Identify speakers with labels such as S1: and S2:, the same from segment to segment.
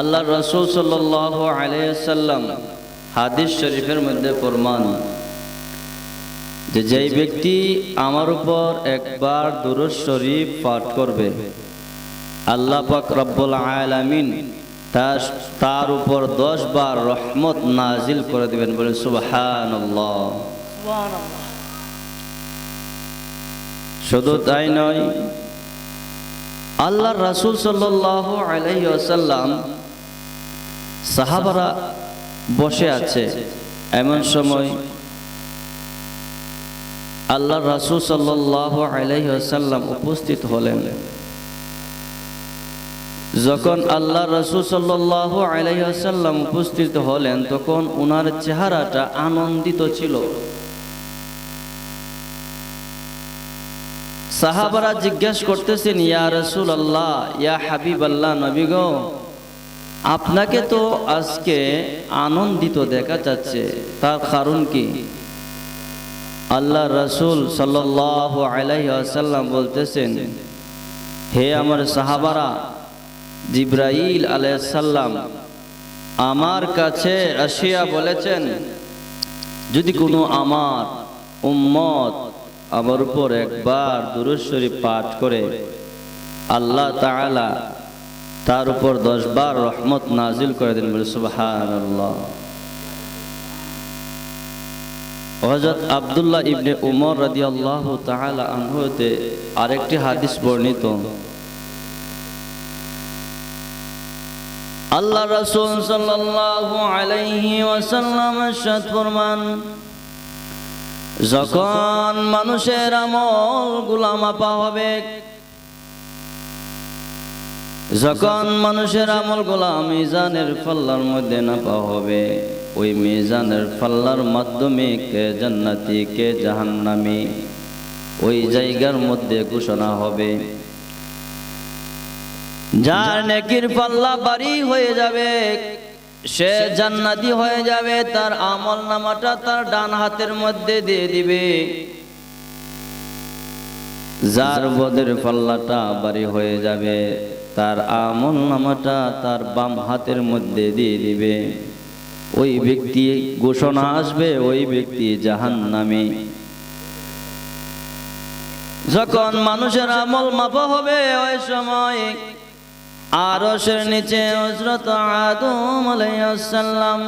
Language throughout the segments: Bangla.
S1: আল্লাহ রসুল সাল্লাহ আলাইসাল্লাম হাদিস শরীফের মধ্যে ফরমান যে যেই ব্যক্তি আমার উপর একবার দুরুদ শরীফ পাঠ করবে, আল্লাহ পাক রব্বুল আলামিন তার তার উপর দশ বার রহমত নাজিল করে দিবেন, বলে সুবহানাল্লাহ। শুধু তাই নয় আল্লাহ রাসূল সাল্লাল্লাহু আলাইহি ওয়াসাল্লাম সাহাবারা বসে আছে। এমন সময় আল্লাহ রাসূল সাল্লাল্লাহু আলাইহি ওয়াসাল্লাম উপস্থিত হলেন। যখন আল্লাহ রসুল সাল্লাল্লাহু আলাইহি ওয়াসাল্লাম উপস্থিত হলেন, তখন ওনার চেহারাটা আনন্দিত ছিল। সাহাবারা জিজ্ঞেস করতেছেন, ইয়া রসুল আল্লাহ, ইয়া হাবিব আল্লাহ নবী গো আপনাকে তো আজকে আনন্দিত দেখা যাচ্ছে। তার কারণ কি? আল্লাহ রসুল ওয়াসাল্লাম বলতেছেন, হে আমার সাহাবারা, জিব্রাইল আলাইসাল্লাম আমার কাছে আসিয়া বলেছেন, যদি কোনো আমার উম্মত আমার উপর একবার দুরুশ্বরী পাঠ করে, আল্লাহ তাআলা তার উপর দশ বার রহমত নাজিল করে দিন বলে সুবাহ হজরত আবদুল্লাহ ইবনে উমর রাজি আল্লাহ তাহলা আনহতে আরেকটি হাদিস বর্ণিত। আল্লাহ রসুল সাল্লাল্লাহু আলাইহি ওয়াসাল্লাম ফরমান, যখন মানুষের আমল গুলামাপা হবে যখন মানুষের আমলগুলা মিজানের পাল্লার মধ্যে নাপা হবে, ওই মিজানের পাল্লার মাধ্যমে কে জান্নাতি, কে জাহান্নামী, ওই জায়গার মধ্যে ঘোষণা হবে। যার নেকির পাল্লা বাড়ি হয়ে যাবে, সে জান্নাতি হয়ে যাবে, তার আমল নামাটা তার ডান হাতের মধ্যে দিয়ে দিবে। যার বদের পাল্লাটা বাড়ি হয়ে যাবে তার আমল নামাটা তার বাম হাতের মধ্যে দিয়ে দিবে। ওই ব্যক্তি ঘোষণা আসবে, ওই ব্যক্তি জাহান নামে যখন মানুষের আমল মাপা হবে ওই সময় আরশের নিচে হজরত আদম আলাইসাল্লাম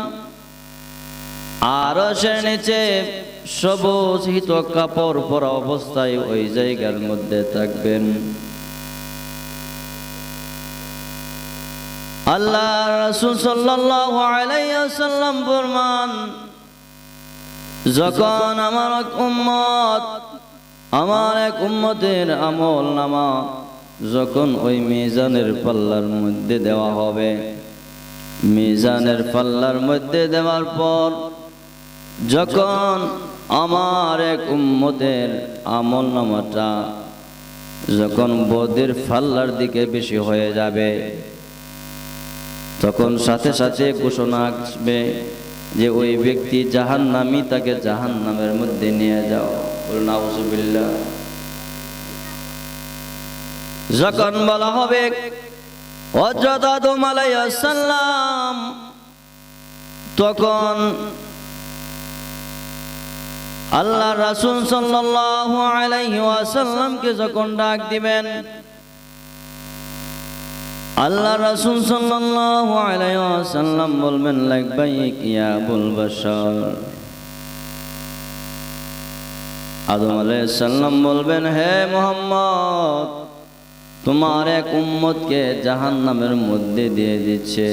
S1: আরশের নিচে সবুজ হিত কাপড় পরা অবস্থায় ওই জায়গার মধ্যে থাকবেন। আল্লাহ রসুল সাল্লাল্লাহু আলাইহি যখন আমার এক উম্মত, আমার এক উম্মতের আমল নামা যখন ওই মিজানের পাল্লার মধ্যে দেওয়া হবে, মিজানের পাল্লার মধ্যে দেওয়ার পর, যখন আমার এক উম্মতের আমল নামাটা যখন বদের ফাল্লার দিকে বেশি হয়ে যাবে তখন সাথে সাথে ঘোষণা আসবে যে ওই ব্যক্তি জাহান নামি তাকে জাহান নামের মধ্যে নিয়ে যাও। বলুন যখন বলা হবে আলাইসাল্লাম তখন আল্লাহ রাসূল সাল্লাল্লাহু আলাইহি ওয়াসাল্লামকে যখন ডাক দিবেন আল্লাহ রাসূল সাল্লাল্লাহু আলাইহি ওয়াসাল্লাম বলবেন লাকবাইক ইয়া আবুল বাশার। আদম আলাইহিস সালাম বলবেন, হে মোহাম্মদ, তোমার এক উম্মতকে জাহান্নামের মধ্যে দিয়ে দিচ্ছে।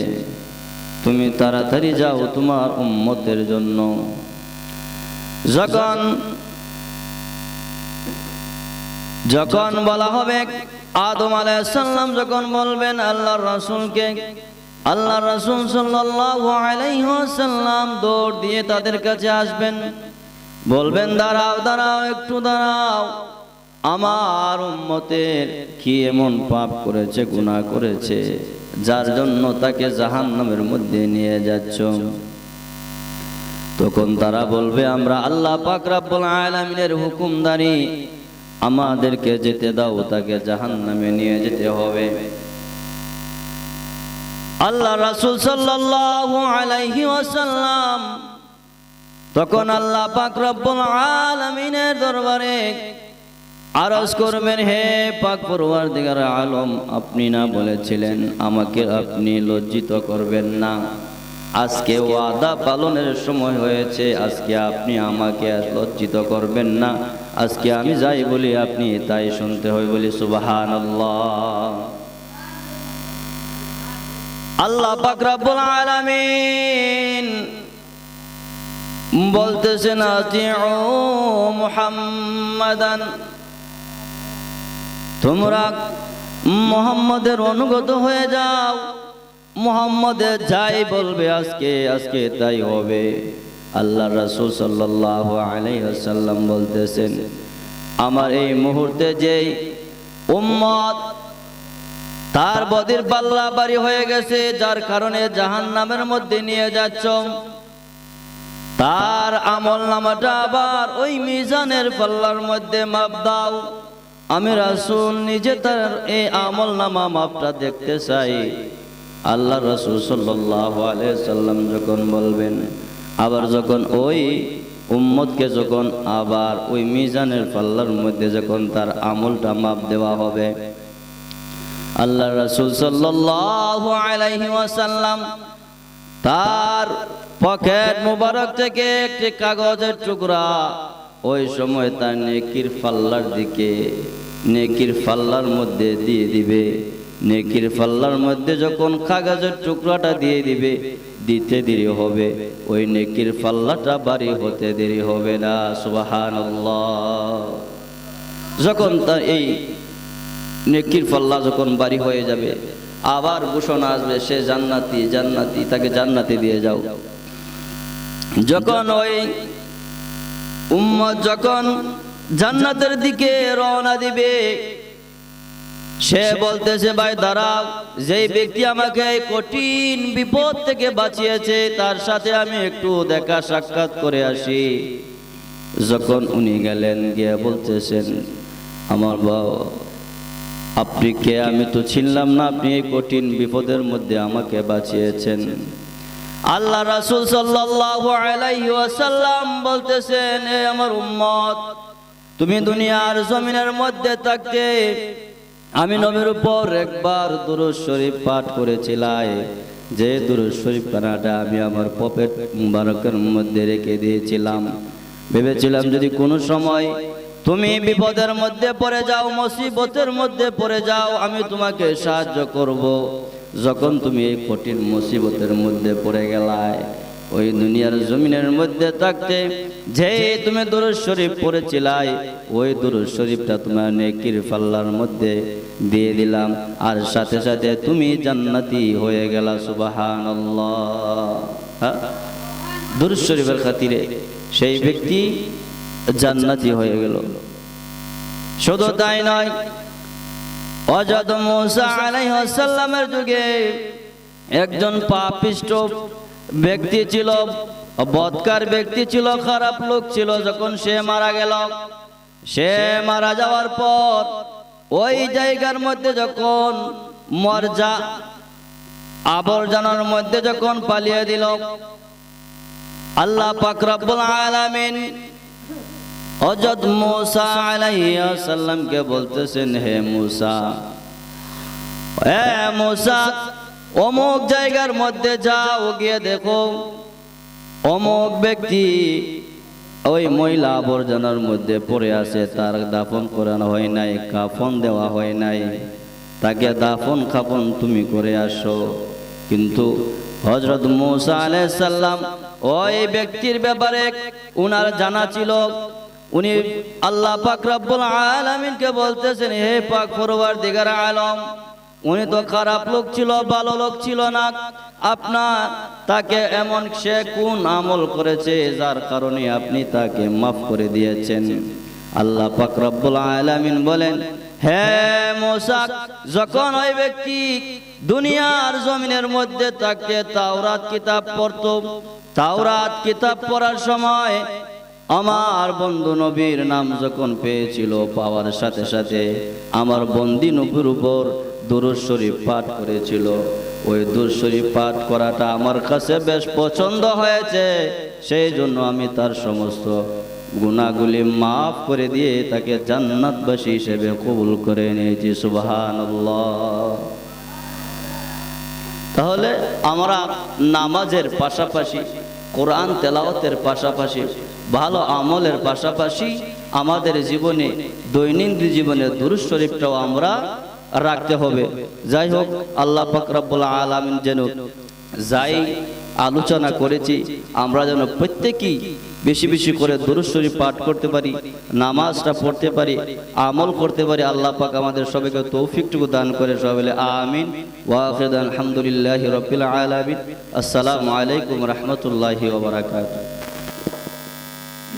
S1: তুমি তাড়াতাড়ি যাও তোমার উম্মতের জন্য। যখন যখন বলা হবে, আদম আলাইসাল্লাম যখন বলবেন, আল্লাহর রাসূলকে আল্লাহ রাসূল ওয়াসাল্লাম দৌড় দিয়ে তাদের কাছে আসবেন। বলবেন, দাঁড়াও দাঁড়াও, একটু দাঁড়াও। আমার উম্মতের কি এমন পাপ করেছে, গুনাহ করেছে, যার জন্য তাকে জাহান্নামের মধ্যে নিয়ে যাচ্ছ? তখন তারা বলবে, আমরা আল্লাহ পাক রাব্বুল আলামিনের হুকুমদারি আমাদেরকে যেতে দাও, তাকে জাহান নামে নিয়ে যেতে হবে। আল্লাহ রাসুল ওয়াসাল্লাম তখন আল্লাহ পাক রব্বুল দরবারে আরজ করবেন, হে পাক পরওয়ারদিগার আলম, আপনি না বলেছিলেন আমাকে আপনি লজ্জিত করবেন না। আজকে ওয়াদা পালনের সময় হয়েছে, আজকে আপনি আমাকে লজ্জিত করবেন না। আজকে আমি যাই বলি আপনি তাই শুনতে হয় বলি সুবহানাল্লাহ। আল্লাহ পাক রব্বুল আলামিন বলতেছেন মুহাম্মাদান। তোমরা মোহাম্মদের অনুগত হয়ে যাও। মোহাম্মদের যাই বলবে আজকে আজকে তাই হবে। আল্লাহ রাসূল সাল্লাল্লাহু আলাইহি ওয়াসাল্লাম বলতেছেন, আমার এই মুহূর্তে যেই উম্মত তার বদির পাল্লা বাড়ি হয়ে গেছে, যার কারণে জাহান নামের মধ্যে নিয়ে যাচ্ছ, তার আমল নামাটা আবার ওই মিজানের পাল্লার মধ্যে মাপ দাও। আমি রাসুল নিজে তার এই আমল নামা মাপটা দেখতে চাই। আল্লাহ রাসূল সাল্লাল্লাহু আলাইহি সাল্লাম যখন বলবেন আবার যখন ওই উম্মতকে যখন আবার ওই মিজানের পাল্লার মধ্যে যখন তার আমলটা মাপ দেওয়া হবে আল্লাহ রাসূল ওয়াসাল্লাম তার পকেট মোবারক থেকে একটি কাগজের টুকরা ওই সময় তার নেকির পাল্লার দিকে, নেকির পাল্লার মধ্যে দিয়ে দিবে। নেকির পাল্লার মধ্যে যখন কাগজের টুকরাটা দিয়ে দিবে দিতে দেরি হবে। ওই নেকির পাল্লাটা বাড়ি হতে দেরি হবে না, সুবহানাল্লাহ। যখন তার এই নেকির পাল্লা যখন বাড়ি হয়ে যাবে, আবার ঘোষণা আসবে, সে জান্নাতি জান্নাতি, তাকে জান্নাতি দিয়ে যাও। যখন ওই উম্মত যখন জান্নাতের দিকে রওনা দিবে সে বলতেছে, ভাই, দাঁড়াও, যেই ব্যক্তি আমাকে কঠিন বিপদ থেকে বাঁচিয়েছে, তার সাথে আমি একটু দেখা সাক্ষাৎ করে আসি। যখন উনি গেলেন, গিয়ে বলতেছেন, আমার বাবা, আপনি কে? আমি তো ছিলাম না আপনি এই কঠিন বিপদের মধ্যে আমাকে বাঁচিয়েছেন। আল্লাহ রাসূল ওয়াসাল্লাম বলতেছেন, এ আমার উম্মত, তুমি দুনিয়ার জমিনের মধ্যে থাকতে আমি নবীর উপর একবার দুরূদ শরীফ পাঠ করেছিলাই। যে দুরূদ শরীফ কানাটা আমি আমার পকেট মুবারকের মধ্যে রেখে দিয়েছিলাম। ভেবেছিলাম যদি কোনো সময় তুমি বিপদের মধ্যে পড়ে যাও, মুসিবতের মধ্যে পড়ে যাও, আমি তোমাকে সাহায্য করব। যখন তুমি এই কঠিন মুসিবতের মধ্যে পড়ে গেলায় ওই দুনিয়ার জমিনের মধ্যে থাকতে যে তুমি দুরুদ শরীফ পড়েছিলাই, ওই দুরুদ শরীফটা তোমার নেকির পাল্লার মধ্যে দিয়ে দিলাম। আর সাথে সাথে তুমি জান্নাতি হয়ে গেলা, সুবহানাল্লাহ। হ্যাঁ? শরীফের খাতিরে সেই ব্যক্তি জান্নাতি হয়ে গেল। শুধু তাই নয় অজাদ মুসা আলাইহিস সালামের যুগে একজন পাপিষ্ট ব্যক্তি ছিল, বৎকার ব্যক্তি ছিল, খারাপ লোক ছিল, যখন সে মারা গেল, সে মারা যাওয়ার পর ওই জায়গার মধ্যে যখন মরজা আবর্জনার মধ্যে যখন পালিয়ে দিল, আল্লাহ পাক রব্বুল আলামিন হযরত মূসা সালামকে বলতেছেন, হে মূসা হে মূসা অমুক জায়গার মধ্যে যাও, গিয়ে দেখো। অমুক ব্যক্তি ওই মহিলা আবর্জনার মধ্যে পড়ে আছে, তার দাফন করানো হয় নাই, কাফন দেওয়া হয় নাই। তাকে দাফন খাফন তুমি করে আসো। কিন্তু হজরত মুসা সাল্লাম ওই ব্যক্তির ব্যাপারে উনার জানা ছিল। উনি আল্লাহ পাক রব্বুল আলামিনকে বলতেছেন, হে পাক ফরওয়ার দিগার আলম উনি তো খারাপ লোক ছিল, ভালো লোক ছিল না। আপনার তাকে এমন সে কোন আমল করেছে যার কারণে আপনি তাকে মাফ করে দিয়েছেন। আল্লাহ পাক রব্বুল আলামিন বলেন, হে মোসা, যখন ওই ব্যক্তি দুনিয়ার জমিনের মধ্যে তাকে তাওরাত কিতাব পড়তো, তাওরাত কিতাব পড়ার সময় আমার বন্ধু নবীর নাম যখন পেয়েছিল পাওয়ার সাথে সাথে, আমার বন্দি নবীর উপর দুরুদ শরীফ পাঠ করেছিল। ওই দুর পাঠ করাটা আমার কাছে বেশ পছন্দ হয়েছে। সেই জন্য আমি তার সমস্ত গুণাগুলি মাফ করে দিয়ে তাকে জান্নাতবাসী হিসেবে কবুল করে নিয়েছি সুবহানাল্লাহ। তাহলে আমরা নামাজের পাশাপাশি, কোরআন তেলাওয়াতের পাশাপাশি, ভালো আমলের পাশাপাশি আমাদের জীবনে, দৈনন্দিন জীবনে দুরুজ শরীফটাও আমরা রাখতে হবে। যাই হোক, আল্লাহ পাক রব্বুল আলামিন যেন যাই আলোচনা করেছি, আমরা যেন প্রত্যেকেই বেশি বেশি করে দুরুজ পাঠ করতে পারি, নামাজটা পড়তে পারি, আমল করতে পারি, আল্লাহ পাক আমাদের সবাইকে তৌফিকটুকু দান করে সবাই আমিন। ওয়াখিদ আলহামদুলিল্লাহি রাব্বিল আলামিন। আসসালামু আলাইকুম রহমতুল্লাহি